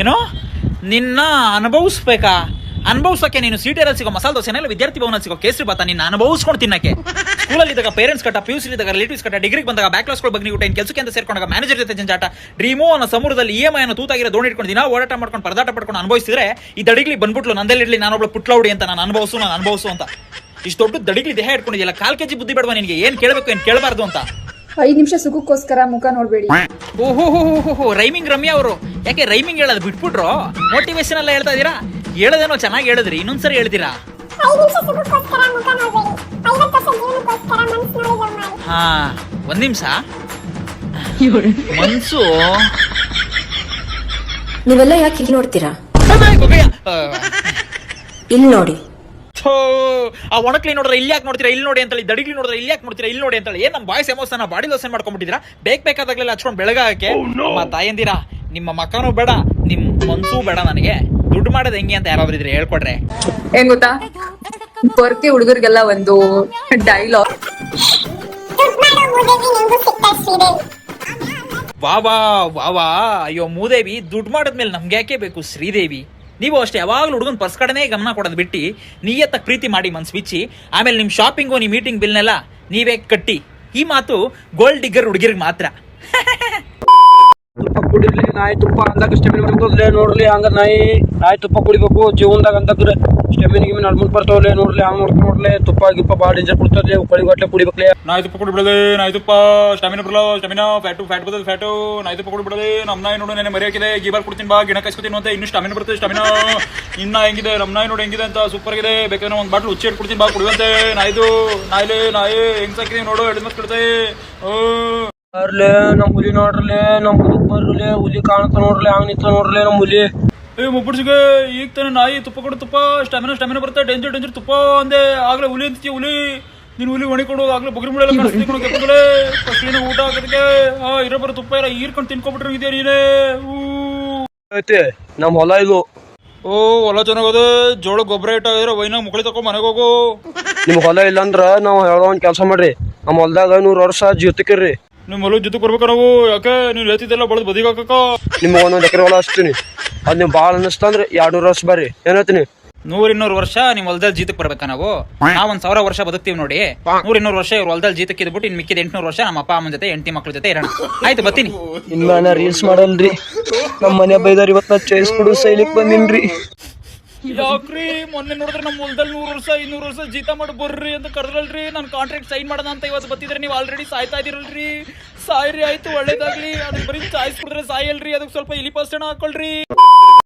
ಏನೋ? ನಿನ್ನ ಅನುಭವಿಸ್ಬೇಕಾ? ಅನುಭವಿಸೋಕೆ ನೀನು ಸೀಟೇರಲ್ಲಿ ಸಿಗೋ ಮಸಾಲೆ ದೋಸೆನೆಲ್ಲ ವಿದ್ಯಾರ್ಥಿ ಭವನ ಸಿಗೋ ಕೇಸರಿ ಬಾತ ನಿನ್ನ ಅನುಭವಿಸ್ಕೊಂಡು ತಿನ್ನಕ್ಕೆ? ಸ್ಕೂಲಲ್ಲಿ ಇದ್ದಾಗ ಪೇರೆಂಟ್ಸ್ ಕಟ್ಟ ಪಿ ಯು ಇದ್ದಾಗ ರಿಲೇಟಿವ್ಸ್ ಕಟ್ಟ ಡಿಗ್ರಿಗೆ ಬಂದಾಗ ಬ್ಯಾಕ್ಲಾಸ್ಗಳು ಬಗ್ಗೆ ಊಟ ಕೆಲಸಕ್ಕೆ ಅಂತ ಸೇರ್ಕೊಂಡಾಗ ಮ್ಯಾನೇಜರ್ ಜೊತೆ ಜಂಜಾಟ ಡ್ರೀಮೋ ಅನ್ನೋ ಸಮುದ್ರದಲ್ಲಿ ಇ ಎಂ ಐ ಅನ್ನೋ ತೂತಾಗಿರೋ ದೋಣಿ ಇಟ್ಕೊಂಡು ದಿನ ಓಡಾಟ ಮಾಡ್ಕೊಂಡು ಪರದಾಟ ಪಡ್ಕೊಂಡು ಅನುಭವಿಸಿದ್ರೆ ಈ ದಡಿಗ್ಲಿ ಬಂದ್ಬಿಟ್ಲು ನಂದಲ್ಲಿರ್ಲಿ ನಾನೊಬ್ಳು ಪುಟ್ಲೌಡಿ ಅಂತ, ನಾನು ಅನುಭವಿಸು ನಾನು ಅನುಭವಿಸು ಅಂತ. ಇಷ್ಟು ದೊಡ್ಡ ದಡಿಗ್ಲಿ ದೇಹ ಇಟ್ಕೊಂಡಿದ್ಯಲ್ಲ, ಕಾಲ್ ಕೆಜಿ ಬುದ್ಧಿ ಬೇಡವಾ ನಿನಗೆ? ಏನು ಕೇಳಬೇಕು, ಏನು ಕೇಳಬಾರ್ದು ಅಂತ? ಐದ್ ನಿಮಿಷ ಸುಖಕ್ಕೋಸ್ಕರ ಮುಖ ನೋಡ್ಬೇಡಿ. ಓಹೋ ರೈಮಿಂಗ್ ರಮ್ಯಾ ಅವರು. ಯಾಕೆ ರೈಮಿಂಗ್ ಹೇಳೋದು ಬಿಟ್ಬಿಟ್ರು? ಮೋಟಿವೇಶನ್ ಎಲ್ಲ ಹೇಳ್ತಾ ಇದೀರಾ? ಹೇಳೋದೇನೋ ಚೆನ್ನಾಗಿ ಹೇಳಿದ್ರಿ ಇನ್ನೊಂದ್ಸರಿ ಹೇಳ್ತೀರಾ? ಹಾ ಒಂದ್ ನಿಮಿಷ. ಮನ್ಸು. ನೀವೆಲ್ಲ ಯಾಕೆ ಇಲ್ಲಿ ನೋಡ್ತೀರಾ? ಇಲ್ಲಿ ನೋಡಿ. ಥೋ, ಆ ಒಣಕ್ಲಿ ನೋಡಿದ್ರೆ ಇಲ್ಲಿ ಯಾಕೆ ನೋಡ್ತೀರಾ? ಇಲ್ಲಿ ನೋಡಿ ಅಂತೇಳಿ ದಡಿಗ್ಲಿ ನೋಡಿದ್ರೆ ಇಲ್ಲಿ ಯಾಕೆ ನೋಡ್ತೀರಾ? ಇಲ್ಲಿ ನೋಡಿ ಅಂತೇಳಿ. ಏನ್ ನಮ್ಮ ಬಾಯ್ಸ್ ಅನ್ನ ಬಾಡಿ ಲೋಸನ್ ಮಾಡ್ಕೊಂಡ್ಬಿಟ್ಟಿದ್ದೀರಾ? ಬೇಕ ಬೇಕಾದಾಗಲೆಲ್ಲ ಹಚ್ಕೊಂಡು ಬೆಳಗಾಗಕ್ಕೆ ನಮ್ಮ ತಾಯಂದಿರಾ ನಿಮ್ಮ ಮಕ್ಕನೂ ಬೇಡ ನಿಮ್ ಮನ್ಸೂ ಬೇಡ ನನಗೆ. ದುಡ್ಡು ಮಾಡೋದು ಹೆಂಗೆ ಅಂತ ಯಾರಾದ್ರೂ ಇದ್ರೆ ಹೇಳ್ಕೊಡ್ರೆ. ಏನ್ ಗೊತ್ತಾ? ಪೊರ್ಕೆ ಹುಡುಗರಿಗೆಲ್ಲ ಒಂದು ಡೈಲಾಗ್ ವಾ ವಾ ವಾ ವಾ. ಅಯ್ಯೋ ಮೂದೇವಿ ದುಡ್ಡು ಮಾಡಿದ್ಮೇಲೆ ನಮ್ಗೆ ಯಾಕೆ ಬೇಕು ಶ್ರೀದೇವಿ? ನೀವು ಅಷ್ಟೇ ಯಾವಾಗಲೂ ಹುಡುಗನ ಪರ್ಸ್ ಕಡೆನೇ ಗಮನ ಕೊಡೋದು ಬಿಟ್ಟು ನೀಯತ್ತ ಪ್ರೀತಿ ಮಾಡಿ ಮನ್ಸು ಬಿಚ್ಚಿ, ಆಮೇಲೆ ನಿಮ್ಮ ಶಾಪಿಂಗು ನಿಮ್ಮ ಮೀಟಿಂಗ್ ಬಿಲ್ನೆಲ್ಲ ನೀವೇ ಕಟ್ಟಿ. ಈ ಮಾತು ಗೋಲ್ಡ್ ಡಿಗ್ಗರ್ ಹುಡುಗಿರಿಗೆ ಮಾತ್ರ. ತುಪ್ಪ ಕುಡಿಲಿ ನಾಯಿ ತುಪ್ಪ ಅಂದಾಗ ಸ್ಟೆಮಿನ್ ಬರ್ತದಲೆ ನೋಡ್ಲಿ, ಹಂಗ ನಾಯಿ ನಾಯಿ ತುಪ್ಪ ಕುಡಿಬೇಕು. ಜೀವನದಾಗ ಅಂತಂದ್ರೆ ಸ್ಟೆಮಿನ್ ಗಿಮಿನ್ ಅಡ್ಮಿಟ್ ಬರ್ತಾವಲೆ ನೋಡ್ಲಿ, ಹಂಗ ನೋಡ್ಕೊಂಡು ನೋಡ್ಲಿ, ತುಪ್ಪ, ಗಿಪ್ಪ ಭಾಳ ಡೇಂಜರ್ ಕೊಡ್ತದೆ ಕೊಳಿಗಟ್ಲೆ ಕುಡಿಬೇಕ್ಲೆ ನಾಯಿ ತುಪ್ಪ ಕೊಡಿ ಬಿಡದೆ ನಾಯಿ ತುಪ್ಪ, ಸ್ಟೆಮಿನ ಬರಲ್ಲ ಸ್ಟೆಮಿನ ಫ್ಯಾಟು ಫ್ಯಾಟ್ ಬರ್ತದೆ ಫ್ಯಾಟು ನಾಯಿ ತುಪ್ಪ ಕೊಡಿ ಬಿಡದೆ ನಮ್ಮ ನಾಯಿ ನೋಡು, ನೆನೆ ಮರಿ ಹಾಕಿದೆ ಕುಡ್ತೀನಿ ಬಾ ಗಿಣ ಕಸ್ಕೊತೀನಿ ಅಂತ ಇನ್ನು ಸ್ಟೆಮಿನ ಬರ್ತದೆ, ಸ್ಟೆಮಿನ. ಇನ್ನ ಹೆಂಗಿದೆ ನಮ್ಮ ನಾಯಿ ನೋಡಿ, ಹೆಂಗಿದೆ ಅಂತ ಸೂಪರ್ ಆಗಿದೆ. ಬೇಕಾದ್ರೆ ಒಂದು ಬಾಟ್ಲು ಉಚ್ಚಿ ಇಟ್ಕೊಡ್ತೀನಿ ಬಾ ಕುಡಿಯುವಂತೆ ನಾಯ್ದು ನಾಯಿಲೆ ನಾಯಿ, ಹೆಂಗ್ ಸಾಕಿದೀವಿ ನೋಡು ಎರಡು ಮಸ್ತ್ ಕೊಡ್ತೆ ಬರ್ಲೆ ನಮ್ ಹುಲಿ ನೋಡ್ರಲೆ ನಮ್ ಹುಲಿ ಬರ್ರಲೆ ಹುಲಿ ಕಾಣತ್ತ ನೋಡ್ರಲೆ ಹಂಗ ನಿಂತ ನೋಡ್ರಲೆ ನಮ್ ಹುಲಿ. ಏ ಮುಬ್ಬಡ್ಸಿಗೆ ಈಗ ತಾನೆ ನಾಯಿ ತುಪ್ಪ ಕೊಡು ತುಪ್ಪ ಸ್ಟಾಮಿನ ಸ್ಟಾಮಿನ ಬರ್ತಾ ಡೇಂಜರ್ ಡೇಂಜರ್ ತುಪ್ಪ ಅಂದೆ. ಆಗ್ಲೇ ಹುಲಿ ಅಂತೀವಿ ಹುಲಿ? ನೀನು ಹುಲಿ ಒಣಿಕೊಂಡು ಆಗ್ಲೇ ಬಗ್ರಿ ಮಳೆ ಕಾಣಿಸ್ತೀವಿ ಕಣೋ ಕೆಪ್ಪದಲೆ ಫಸ್ಟ್ ಊಟ ಹಾಕೋದಕ್ಕೆ ಆ ಇರೋ ಬರೋ ತುಪ್ಪ ಎಲ್ಲ ಈರ್ಕೊಂಡು ತಿನ್ಕೊಬಿಟ್ರೆ ಇದೆಯಾ ನೀನೇ. ಐತೆ ನಮ್ ಹೊಲ ಇದು. ಓ ಹೊಲ ಚೆನ್ನಾಗದೆ ಜೋಳ ಗೊಬ್ಬರ ಇಟ್ಟಾಗಿದ್ರೆ ವೈನ ಮುಕಳಿ ತಕೊಂಡ್ ಮನೆಗೆ ಹೋಗು. ನಿಮ್ ಹೊಲ ಇಲ್ಲಂದ್ರ ನಾವ್ ಹೇಳೋ ಒಂದ್ ಕೆಲಸ ಮಾಡ್ರಿ. ನಮ್ ಹೊಲದಾಗ ನೂರ್ ವರ್ಷ ಜೀವತಿಕ್ರಿ ನಿಮ್ಮ ಹೊಲ ಜೊತೆ ಕೊಡ್ಬೇಕು ನಾವು ಯಾಕೆ? ನೀನು ಹೇಳ್ತಿದ್ದೆಲ್ಲ ಬಳದ್ ಬದಿಗೆ ಹಾಕಕ್ಕ. ನಿಮ್ಗೆ ಒಂದೊಂದ್ ಎಕರೆ ಹೊಲ ಹಚ್ತೀನಿ. ಅದ್ ನಿಮ್ ಭಾಳ ಅಂದ್ರೆ ಎರಡ್ ನೂರು ವರ್ಷ ಬರ್ರಿ. ಏನ್ ಹೇಳ್ತೀನಿ? ನೂರ್ ಇನ್ನೂರು ವರ್ಷ ನಿಮ್ ಹೊಲದಲ್ಲಿ ಜೀತಕ್ಕೆ ಬರ್ಬೇಕಾ ನಾವು? ನಾವ್ ಒಂದ್ ಸಾವಿರ ವರ್ಷ ಬದುಕ್ತೀವಿ ನೋಡಿ. ನೂರ್ ಇನ್ನೂರು ವರ್ಷ ಇವ್ರ ಹೊಲದಲ್ಲಿ ಜೀತಕ್ಕೆ ಇದ್ಬಿಟ್ಟು ಇನ್ ಮಿಕ್ಕಿದ ಎಂಟ್ನೂರು ವರ್ಷ ನಮ್ಮ ಅಪ್ಪ ಅಮ್ಮನ ಜೊತೆ ಎಂಟಿ ಮಕ್ಳ ಜೊತೆ ಇರೋಣ. ಆಯ್ತು ಬರ್ತೀನಿ. ಇನ್ಮ್ಯಾನ ರೀಲ್ಸ್ ಮಾಡಲ್ರಿ. ನಮ್ಮ ಮನೆ ಬೈದಾರ ಇವತ್ತ ನಾ ಚೇಸ್ ಕೊಡು ಸೈಲಿಕ್ ಬಂದಿನ್ರಿ. ಯಾಕ್ರಿ? ಮೊನ್ನೆ ನೋಡಿದ್ರೆ ನಮ್ಮ ಹೊಲದಲ್ಲಿ ನೂರು ವರ್ಷ ಇನ್ನೂರು ವರ್ಷ ಜೀತ ಮಾಡಿ ಬರ್ರಿ ಅಂತ ಕರೆದ್ರಲ್ರಿ. ನಾನು ಕಾಂಟ್ರಾಕ್ಟ್ ಸೈನ್ ಮಾಡೋಣ ಅಂತ ಇವತ್ತು ಬತ್ತಿದ್ರೆ ನೀವು ಆಲ್ರೆಡಿ ಸಾಯ್ತಾ ಇದೀರಲ್ರಿ ಸಾಯ್ರಿ, ಆಯ್ತು, ಒಳ್ಳೇದಾಗ್ಲಿ. ಅದಕ್ಕೆ ಬರೀ ಚಾಯ್ಸ್ ಕೊಡಿದ್ರೆ ಸಾಯಲ್ರಿ. ಅದಕ್ಕೆ ಸ್ವಲ್ಪ ಇಲಿ ಪರ್ಸೆಂಟ್ ಹಾಕೊಳ್ರಿ.